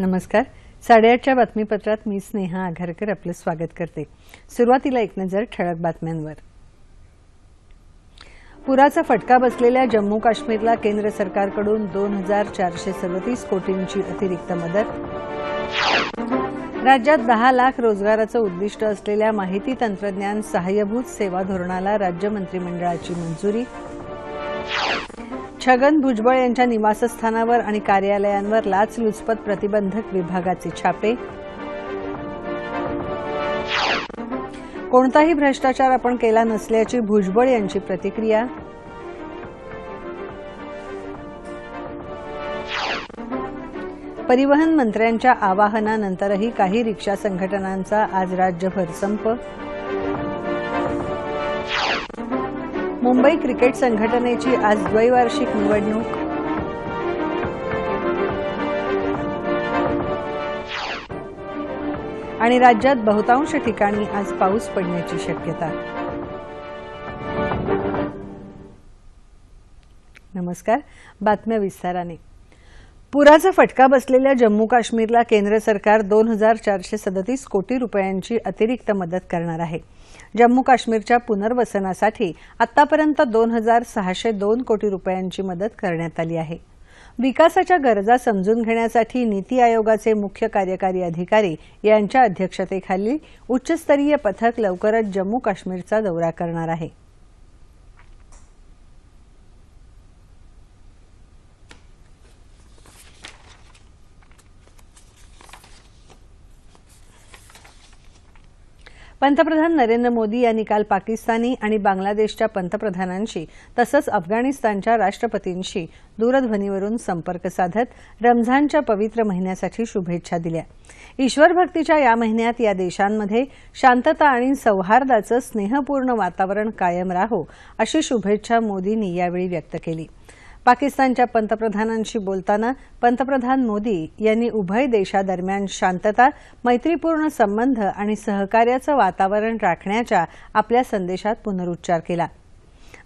नमस्कार. साडेआठच्या बातमीपत्रात मी स्नेहा आघारकर आपलं स्वागत करते. सुरुवातीला एक नजर ठळक बातम्यांवर. पुराचा फटका बसलेल्या जम्मू काश्मीरला केंद्र सरकारकडून दोन हजार चारशे सदतीस कोटींची अतिरिक्त मदत. राज्यात दहा लाख रोजगाराचं उद्दिष्ट असलेल्या माहिती तंत्रज्ञान सहाय्यभूत सेवा धोरणाला राज्य मंत्रिमंडळाची मंजुरी. छगन भुजबळ यांच्या निवासस्थानावर आणि कार्यालयांवर लाचलुचपत प्रतिबंधक विभागाचे छापे. कोणताही भ्रष्टाचार आपण केला नसल्याची भुजबळ यांची प्रतिक्रिया. परिवहन मंत्र्यांच्या आवाहनानंतरही काही रिक्षा संघटनांचा आज राज्यभर संप. मुंबई क्रिकेट संघटनेची आज द्वैवार्षिक निवडणूक. आणि राज्यात बहुतांश ठिकाणी आज पाऊस पडण्याची शक्यता. नमस्कार. बातम्या विस्ताराने. पुराचा फटका बसलेल्या जम्मू काश्मीरला केंद्र सरकार दोन हजार चारशे सदतीस कोटी रुपयांची अतिरिक्त मदत करणार आहे. जम्मू काश्मीरच्या पुनर्वसनासाठी आतापर्यंत दोन हजार सहाशे दोन कोटी रुपयांची मदत करण्यात आली आहे. विकासाच्या गरजा समजून घेण्यासाठी नीती आयोगाचे मुख्य कार्यकारी अधिकारी यांच्या अध्यक्षतेखाली उच्चस्तरीय पथक लवकरच जम्मू काश्मीरचा दौरा करणार आहे. पंतप्रधान नरेंद्र मोदी यांनी काल पाकिस्तानी आणि बांगलादेशच्या पंतप्रधानांशी तसंच अफगाणिस्तानच्या राष्ट्रपतींशी दूरध्वनीवरून संपर्क साधत रमझानच्या पवित्र महिन्यासाठी शुभेच्छा दिल्या. ईश्वरभक्तीच्या या महिन्यात या देशांमध्ये शांतता आणि सौहार्दाचं स्नेहपूर्ण वातावरण कायम राहो अशी शुभेच्छा मोदींनी यावेळी व्यक्त केली. पाकिस्तानच्या पंतप्रधानांशी बोलताना पंतप्रधान मोदी यांनी उभय देशादरम्यान शांतता मैत्रीपूर्ण संबंध आणि सहकार्याचं वातावरण राखण्याच्या आपल्या संदेशात पुनरुच्चार केला.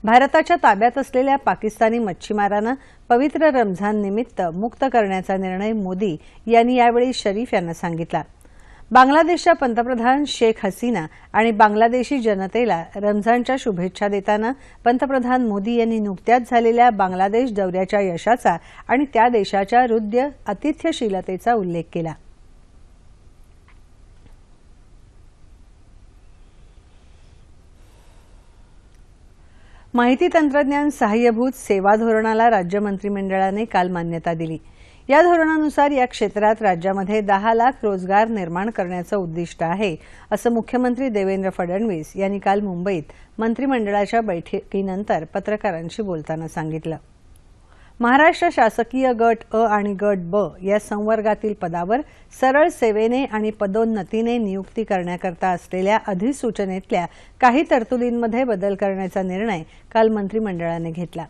भारताच्या ताब्यात असलेल्या पाकिस्तानी मच्छीमारांना पवित्र रमझान निमित्त मुक्त करण्याचा निर्णय मोदी यांनी यावेळी शरीफ यांना सांगितला. बांगलादेशच्या पंतप्रधान शेख हसीना आणि बांगलादेशी जनतेला रमझानच्या शुभेच्छा देताना पंतप्रधान मोदी यांनी नुकत्याच झालेल्या बांगलादेश दौऱ्याच्या यशाचा आणि त्या देशाच्या हृदय आतिथ्यशीलतेचा उल्लेख केला. माहिती तंत्रज्ञान सहाय्यभूत सेवा धोरणाला राज्य मंत्रिमंडळाने काल मान्यता दिली. या धोरणानुसार या क्षेत्रात राज्यामध्ये दहा लाख रोजगार निर्माण करण्याचं उद्दिष्ट आहे असं मुख्यमंत्री देवेंद्र फडणवीस यांनी काल मुंबईत मंत्रिमंडळाच्या बैठकीनंतर पत्रकारांशी बोलताना सांगितलं. महाराष्ट्र शासकीय गट अ आणि गट ब या संवर्गातील पदावर सरळ सेवेने आणि पदोन्नतीने नियुक्ती करण्याकरता असलेल्या अधिसूचनेतल्या काही तरतुदींमध्ये बदल करण्याचा निर्णय काल मंत्रिमंडळाने घेतला.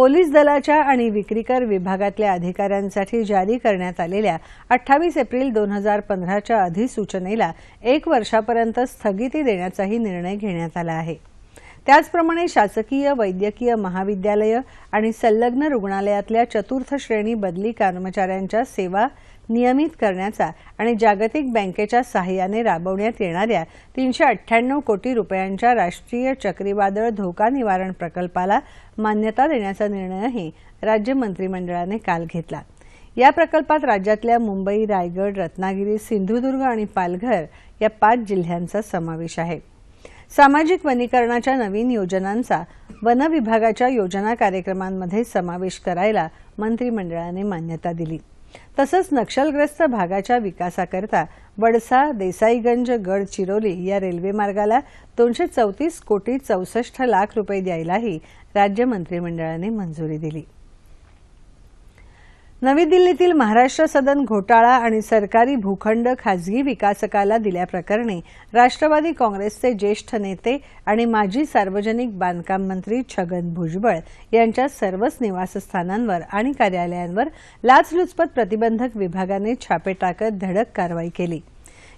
पोलीस दलाच्या आणि विक्रीकर विभागातल्या अधिकाऱ्यांसाठी जारी करण्यात आलेल्या अठ्ठावीस एप्रिल दोन हजार पंधराच्या अधिसूचनेला एक वर्षापर्यंत स्थगिती देण्याचाही निर्णय घेण्यात आला आहे. त्याचप्रमाणे शासकीय वैद्यकीय महाविद्यालयं आणि संलग्न रुग्णालयातल्या चतुर्थ श्रेणी बदली कर्मचाऱ्यांच्या सेवा नियमित करण्याचा आणि जागतिक बँकेच्या सहाय्याने राबवण्यात येणाऱ्या तीनशे अठ्ठ्याण्णव कोटी रुपयांच्या राष्ट्रीय चक्रीवादळ धोका निवारण प्रकल्पाला मान्यता देण्याचा निर्णयही राज्य मंत्रिमंडळाने काल घेतला. या प्रकल्पात राज्यातल्या मुंबई रायगड रत्नागिरी सिंधुदुर्ग आणि पालघर या पाच जिल्ह्यांचा समावेश आहे. सामाजिक वनीकरणाच्या नवीन योजनांचा वन विभागाच्या योजना कार्यक्रमांमध्ये समावेश करायला मंत्रिमंडळाने मान्यता दिली. तसंच नक्षलग्रस्त भागाच्या विकासाकरता वडसा देसाईगंज गडचिरोली या रेल्वे मार्गाला दोनशे चौतीस कोटी चौसष्ट लाख रुपये द्यायलाही राज्य मंत्रिमंडळाने मंजुरी दिली. नवी दिल्लीतील महाराष्ट्र सदन घोटाळा आणि सरकारी भूखंड खासगी विकासकाला दिल्याप्रकरणी राष्ट्रवादी काँग्रेसचे ज्येष्ठ नेते आणि माजी सार्वजनिक बांधकाम मंत्री छगन भुजबळ यांच्या सर्वच निवासस्थानांवर आणि कार्यालयांवर लाचलुचपत प्रतिबंधक विभागाने छापे टाकत धडक कारवाई केली.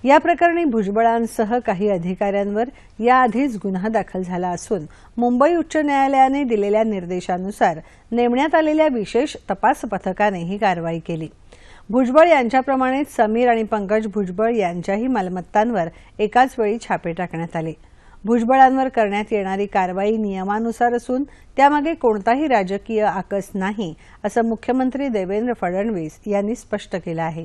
या प्रकरणी भुजबळांसह काही अधिकाऱ्यांवर याआधीच गुन्हा दाखल झाला असून मुंबई उच्च न्यायालयाने दिलेल्या निर्देशानुसार नेमण्यात आलेल्या विशेष तपास पथकाने ही कारवाई केली. भुजबळ यांच्याप्रमाणेच समीर आणि पंकज भुजबळ यांच्याही मालमत्तांवर एकाच वेळी छापे टाकण्यात आले. भुजबळांवर करण्यात येणारी कारवाई नियमानुसार असून त्यामागे कोणताही राजकीय आकस नाही असं मुख्यमंत्री देवेंद्र फडणवीस यांनी स्पष्ट केलं आहे.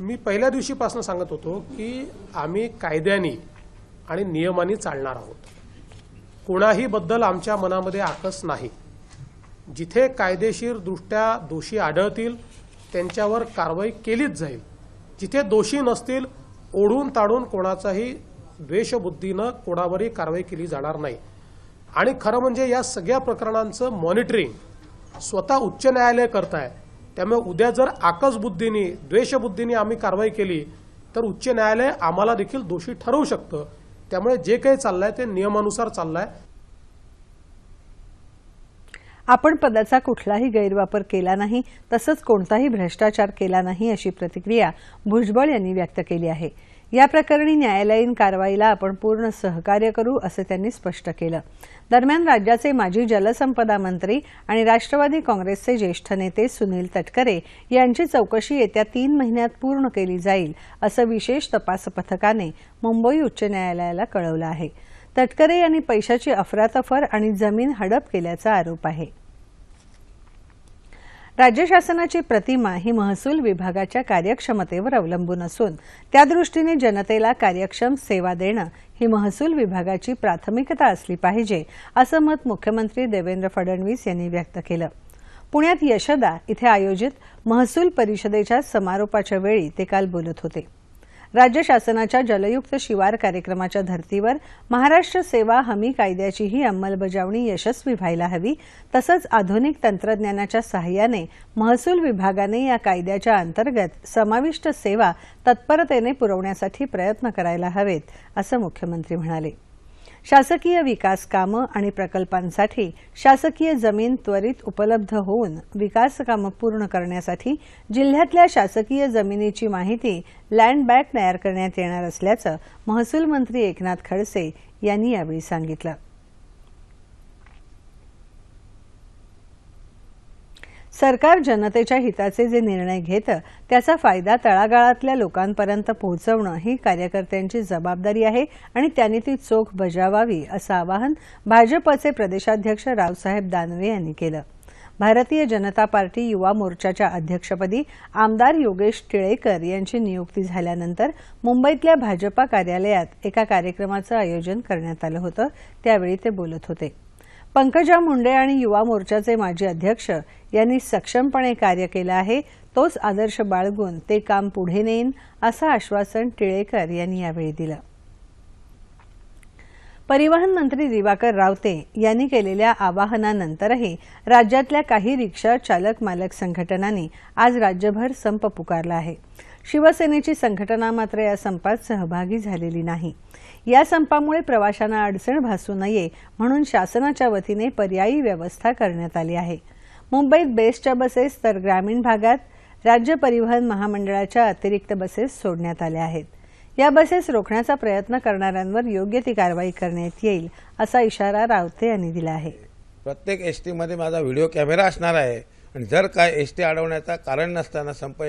मी पहिल्या दिवशीपासून सांगत होतो की आम्ही कायद्याने आणि नियमाने चालणार आहोत. कोणाही बद्दल आमच्या मनामध्ये आकस नाही. जिथे कायदेशीर दृष्ट्या दोषी आढळतील त्यांच्यावर कारवाई केलीच जाईल. जिथे दोषी नसतील ओढून ताडून कोणाचाही द्वेषबुद्धीनं कोणावरही कारवाई केली जाणार नाही. आणि खरं म्हणजे या सगळ्या प्रकरणांचं मॉनिटरिंग स्वतः उच्च न्यायालय करत आहे त्यामुळे उद्या जर आकसबुद्धीने द्वेषबुद्धीने आम्ही कारवाई केली तर उच्च न्यायालय आम्हाला देखील दोषी ठरवू शकतं. त्यामुळे जे काही चाललंय ते नियमानुसार चाललंय. आपण पदाचा कुठलाही गैरवापर केला नाही तसंच कोणताही भ्रष्टाचार केला नाही अशी प्रतिक्रिया भुजबळ यांनी व्यक्त केली आहे. या प्रकरणी न्यायालयीन कारवाईला आपण पूर्ण सहकार्य करू असं त्यांनी स्पष्ट केलं. दरम्यान राज्याचे माजी जलसंपदा मंत्री आणि राष्ट्रवादी काँग्रेसचे ज्येष्ठ नेते सुनील तटकरे यांची चौकशी येत्या तीन महिन्यात पूर्ण केली जाईल असं विशेष तपास पथकाने मुंबई उच्च न्यायालयाला कळवलं आहे. तटकरे यांनी पैशाची अफरातफर आणि जमीन हडप केल्याचा आरोप आहे. राज्य शासनाची प्रतिमा ही महसूल विभागाच्या कार्यक्षमतेवर अवलंबून असून त्यादृष्टीने जनतेला कार्यक्षम सेवा देणं ही महसूल विभागाची प्राथमिकता असली पाहिजे असं मत मुख्यमंत्री देवेंद्र फडणवीस यांनी व्यक्त केलं. पुण्यात यशदा इथे आयोजित महसूल परिषदेच्या समारोपाच्या वेळी ते काल बोलत होते. राज्य शासनाच्या जलयुक्त शिवार कार्यक्रमाच्या धर्तीवर महाराष्ट्र सेवा हमी कायद्याचीही अंमलबजावणी यशस्वी व्हायला हवी तसंच आधुनिक तंत्रज्ञानाच्या सहाय्याने महसूल विभागाने या कायद्याच्या अंतर्गत समाविष्ट सेवा तत्परतेने पुरवण्यासाठी प्रयत्न करायला हवेत असं मुख्यमंत्री म्हणाले. शासकीय विकास कामं आणि प्रकल्पांसाठी शासकीय जमीन त्वरित उपलब्ध होऊन विकास कामं पूर्ण करण्यासाठी जिल्ह्यातल्या शासकीय जमिनीची माहिती लँड बँक तयार करण्यात येणार असल्याचं महसूल मंत्री एकनाथ खडसे यांनी यावेळी सांगितलं. सरकार जनतेच्या हिताचे जे निर्णय घेतं त्याचा फायदा तळागाळातल्या लोकांपर्यंत पोहोचवणं ही कार्यकर्त्यांची जबाबदारी आहे आणि त्यांनी ती चोख बजावावी असं आवाहन भाजपचे प्रदेशाध्यक्ष रावसाहेब दानवे यांनी केलं. भारतीय जनता पार्टी युवा मोर्चाच्या अध्यक्षपदी आमदार योगेश टिळेकर यांची नियुक्ती झाल्यानंतर मुंबईतल्या भाजपा कार्यालयात एका कार्यक्रमाचं आयोजन करण्यात आलं होतं त्यावेळी ते बोलत होते. पंकजा मुंडे आणि युवा मोर्चाचे माजी अध्यक्ष यांनी सक्षमपणे कार्य केलं आहे तोच आदर्श बाळगून ते काम पुढे नेईन असं आश्वासन टिळेकर यांनी यावेळी दिलं. परिवहन मंत्री दिवाकर रावते यांनी केलेल्या आवाहनानंतरही राज्यातल्या काही रिक्षा चालक मालक संघटनांनी आज राज्यभर संप पुकारला आहे. शिवसेनेची संघटना मात्र या संपात सहभागी झालेली नाही. या संपामुळे प्रवाशांना अडचण भासू नये म्हणून शासनाच्या वतीने पर्यायी व्यवस्था करण्यात आली आहे. मुंबईत बेस्टच्या बसेस तर ग्रामीण भागात राज्य परिवहन महामंडळाच्या अतिरिक्त बसेस सोडण्यात आल्या आहेत. या बसेस रोखण्याचा प्रयत्न करणाऱ्यांवर योग्य ती कारवाई करण्यात येईल असा इशारा रावते यांनी दिला आहे. प्रत्येक एस टीमध्ये माझा व्हिडिओ कॅमेरा असणार आहे. आणि जर काय एस टी अडवण्याचा कारण नसताना संप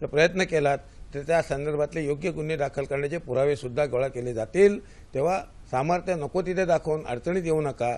प्रयत्न केलात तर त्या संदर्भातले योग्य गुन्हे दाखल करण्याचे पुरावे सुद्धा गोळा केले जातील. तेव्हा सामर्थ्य नको तिथे दाखवून अडचणीत येऊ नका.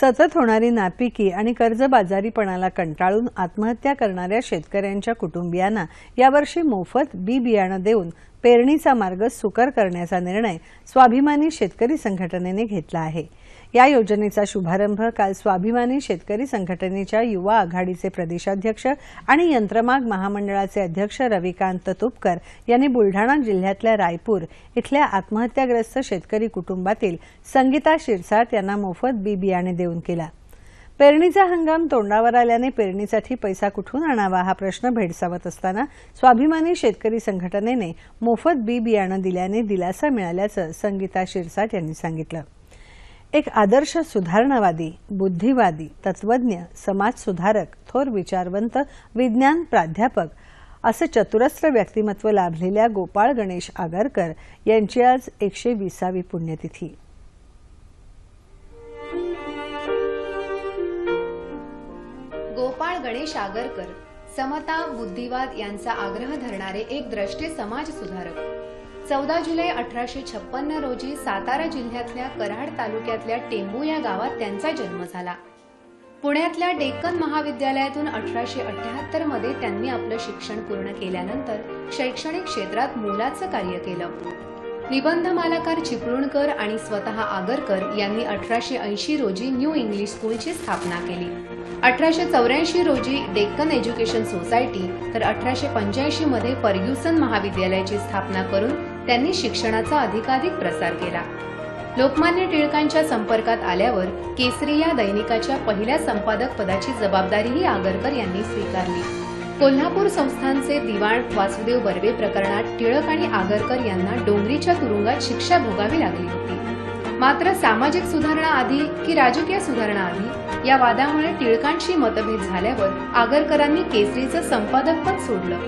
सतत होणारी नापिकी आणि कर्जबाजारीपणाला कंटाळून आत्महत्या करणाऱ्या शेतकऱ्यांच्या कुटुंबियांना यावर्षी मोफत बी बियाणं देऊन पेरणीचा मार्ग सुकर करण्याचा निर्णय स्वाभिमानी शेतकरी संघटनेने घेतला आहे. या योजनेचा शुभारंभ काल स्वाभिमानी शेतकरी संघटनेच्या युवा आघाडीचे प्रदेशाध्यक्ष आणि यंत्रमाग महामंडळाचे अध्यक्ष रविकांत तुपकर यांनी बुलढाणा जिल्ह्यातल्या रायपूर इथल्या आत्महत्याग्रस्त शेतकरी कुटुंबातील संगीता शिरसाट यांना मोफत बी बियाणे देऊन केला. पेरणीचा हंगाम तोंडावर आल्याने पेरणीसाठी पैसा कुठून आणावा हा प्रश्न भेडसावत असताना स्वाभिमानी शेतकरी संघटनेने मोफत बी बियाणं दिल्याने दिलासा मिळाल्याचं संगीता शिरसाट यांनी सांगितलं. एक आदर्श सुधारणावादी बुद्धिवादी तत्वज्ञ समाज सुधारक थोर विचारवंत विज्ञान प्राध्यापक असं चतुरस्त्र व्यक्तिमत्व लाभलेल्या गोपाळ गणेश आगरकर यांची आज एकशे विसावी पुण्यतिथी. गोपाळ गणेश आगरकर समता बुद्धिवाद यांचा आग्रह धरणारे एक द्रष्टे समाज सुधारक चौदा जुलै अठराशे छप्पन्न रोजी सातारा जिल्ह्यातल्या कराड तालुक्यातल्या टेंबू या गावात त्यांचा जन्म झाला. पुण्यातल्या डेक्कन महाविद्यालयातून अठराशे अठ्याहत्तरमध्ये त्यांनी आपलं शिक्षण पूर्ण केल्यानंतर शैक्षणिक क्षेत्रात मोलाचं कार्य केलं. निबंध मालाकार चिपळूणकर आणि स्वतः आगरकर यांनी अठराशे ऐंशी रोजी न्यू इंग्लिश स्कूलची स्थापना केली. अठराशे चौऱ्याऐंशी रोजी डेक्कन एज्युकेशन सोसायटी तर अठराशे पंच्याऐंशी मध्ये फर्ग्युसन महाविद्यालयाची स्थापना करून त्यांनी शिक्षणाचा अधिकाधिक प्रसार केला. लोकमान्य टिळकांच्या संपर्कात आल्यावर केसरी या दैनिकाच्या पहिल्या संपादक पदाची जबाबदारीही आगरकर यांनी स्वीकारली. कोल्हापूर संस्थानचे दिवाण वासुदेव बर्वे प्रकरणात टिळक आणि आगरकर यांना डोंगरीच्या तुरुंगात शिक्षा भोगावी लागली होती. मात्र सामाजिक सुधारणा आधी की राजकीय सुधारणा आधी या वादामुळे टिळकांशी मतभेद झाल्यावर आगरकरांनी केसरीचं संपादकपद सोडलं.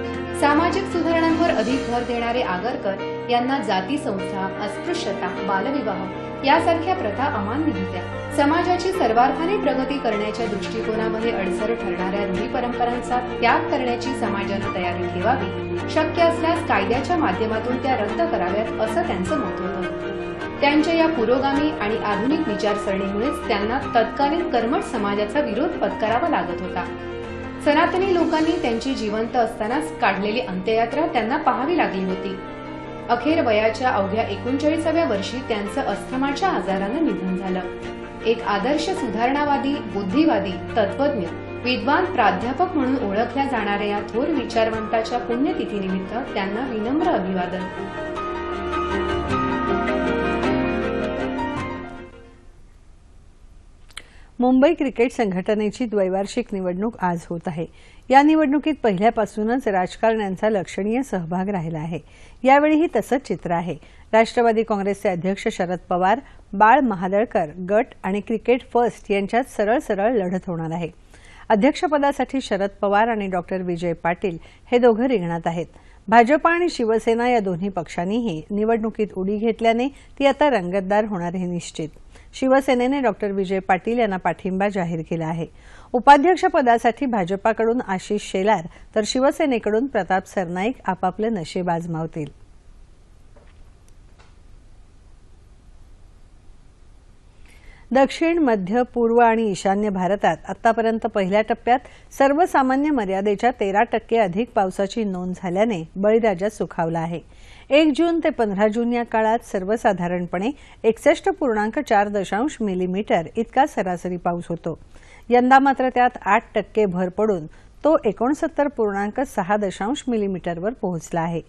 सामाजिक सुधारणांवर अधिक भर देणारे आगरकर यांना जाती संस्था अस्पृश्यता बालविवाह यासारख्या प्रथा अमान्य होत्या. समाजाची सर्वार्थाने प्रगती करण्याच्या दृष्टिकोनामध्ये अडसर ठरणाऱ्या रूढी परंपरांचा त्याग करण्याची समाजानं तयारी ठेवावी शक्य असल्यास कायद्याच्या माध्यमातून त्या रद्द कराव्यात असं त्यांचं मत होतं. त्यांच्या या पुरोगामी आणि आधुनिक विचारसरणीमुळेच त्यांना तत्कालीन कर्मठ समाजाचा विरोध पत्करावा लागत होता. सनातनी लोकांनी त्यांची जिवंत असतानाच काढलेली अंत्ययात्रा त्यांना पाहावी लागली होती. अखेर वयाच्या अवघ्या एकोणचाळीसाव्या वर्षी त्यांचं अस्थमाच्या आजारानं निधन झालं. एक आदर्श सुधारणावादी बुद्धिवादी तत्वज्ञ विद्वान प्राध्यापक म्हणून ओळखल्या जाणाऱ्या या थोर विचारवंताच्या पुण्यतिथीनिमित्त त्यांना विनम्र अभिवादन. मुंबई क्रिकेट संघटनेची द्वैवार्षिक निवडणूक आज होत आहे. या निवडणुकीत पहिल्यापासूनच राजकारण्यांचा लक्षणीय सहभाग राहिला आहे. यावेळीही तसंच चित्र आहे. राष्ट्रवादी काँग्रेसचे अध्यक्ष शरद पवार बाळ महादळकर गट आणि क्रिकेट फर्स्ट यांच्यात सरळ सरळ लढत होणार आहे. अध्यक्षपदासाठी शरद पवार आणि डॉक्टर विजय पाटील हे दोघं रिंगणात आहेत. भाजपा आणि शिवसेना या दोन्ही पक्षांनीही निवडणुकीत उडी घेतल्याने ती आता रंगतदार होणार हे निश्चित. शिवसेनेने डॉक्टर विजय पाटील यांना पाठिंबा जाहीर केला आहे. उपाध्यक्षपदासाठी भाजपाकडून आशिष शेलार तर शिवसेनेकडून प्रताप सरनाईक आपापले नशीब आजमावतील दक्षिण मध्य पूर्व आणि ईशान्य भारतात आतापर्यंत पहिल्या टप्प्यात सर्वसामान्य मर्यादेच्या तेरा टक्के अधिक पावसाची नोंद झाल्याने बळीराजा सुखावला आहे. एक जून ते पंधरा जून या काळात सर्वसाधारणपणे एकसष्ट पूर्णांक चार दशांश मिलीमीटर इतका सरासरी पाऊस होतो. यंदा मात्र त्यात आठ टक्के भर पडून तो एकोणसत्तर पूर्णांक सहा दशांश मिलीमीटरवर पोहोचला आहे.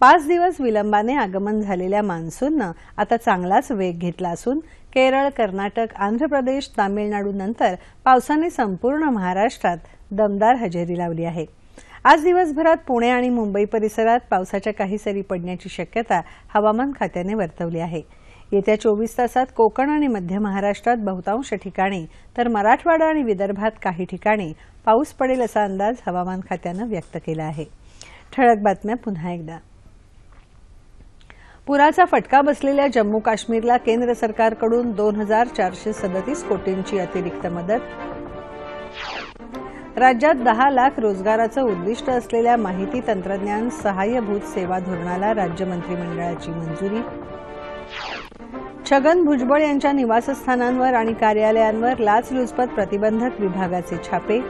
पाच दिवस विलंबाने आगमन झालेल्या मान्सूननं आता चांगलाच वेग घेतला असून केरळ कर्नाटक आंध्र प्रदेश तामिळनाडूनंतर पावसाने संपूर्ण महाराष्ट्रात दमदार हजेरी लावली आहे. आज दिवसभरात पुणे आणि मुंबई परिसरात पावसाच्या काही सरी पडण्याची शक्यता हवामान खात्याने वर्तवली आहे. येत्या चोवीस तासात कोकण आणि मध्य महाराष्ट्रात बहुतांश ठिकाणी तर मराठवाडा आणि विदर्भात काही ठिकाणी पाऊस पडेल असा अंदाज हवामान खात्यानं व्यक्त केला आहे. ठळक बातम्या पुन्हा एकदा. पुराचा फटका बसलेल्या जम्मू काश्मीरला केंद्र सरकारकडून दोन हजार चारशे सदतीस कोटींची अतिरिक्त मदत राज्यात दहा लाख रोजगाराचं उद्दिष्ट असलेल्या माहिती तंत्रज्ञान सहाय्यभूत सेवा धोरणाला राज्य मंत्रिमंडळाची मंजुरी. छगन भुजबळ यांच्या निवासस्थानांवर आणि कार्यालयांवर लाचलुचपत प्रतिबंधक विभागाचे छापे.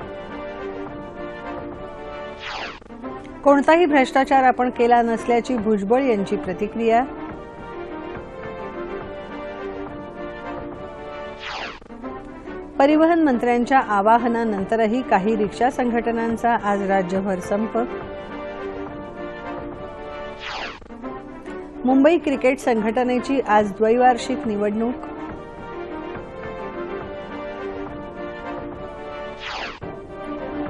कोणताही भ्रष्टाचार आपण केला नसल्याची भुजबळ यांची प्रतिक्रिया. परिवहन मंत्र्यांच्या आवाहनानंतरही काही रिक्षा संघटनांचा आज राज्यभर संप. मुंबई क्रिकेट संघटनेची आज द्वैवार्षिक निवडणूक.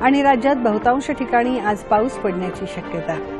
आणि राज्यात बहुतांश ठिकाणी आज पाऊस पडण्याची शक्यता.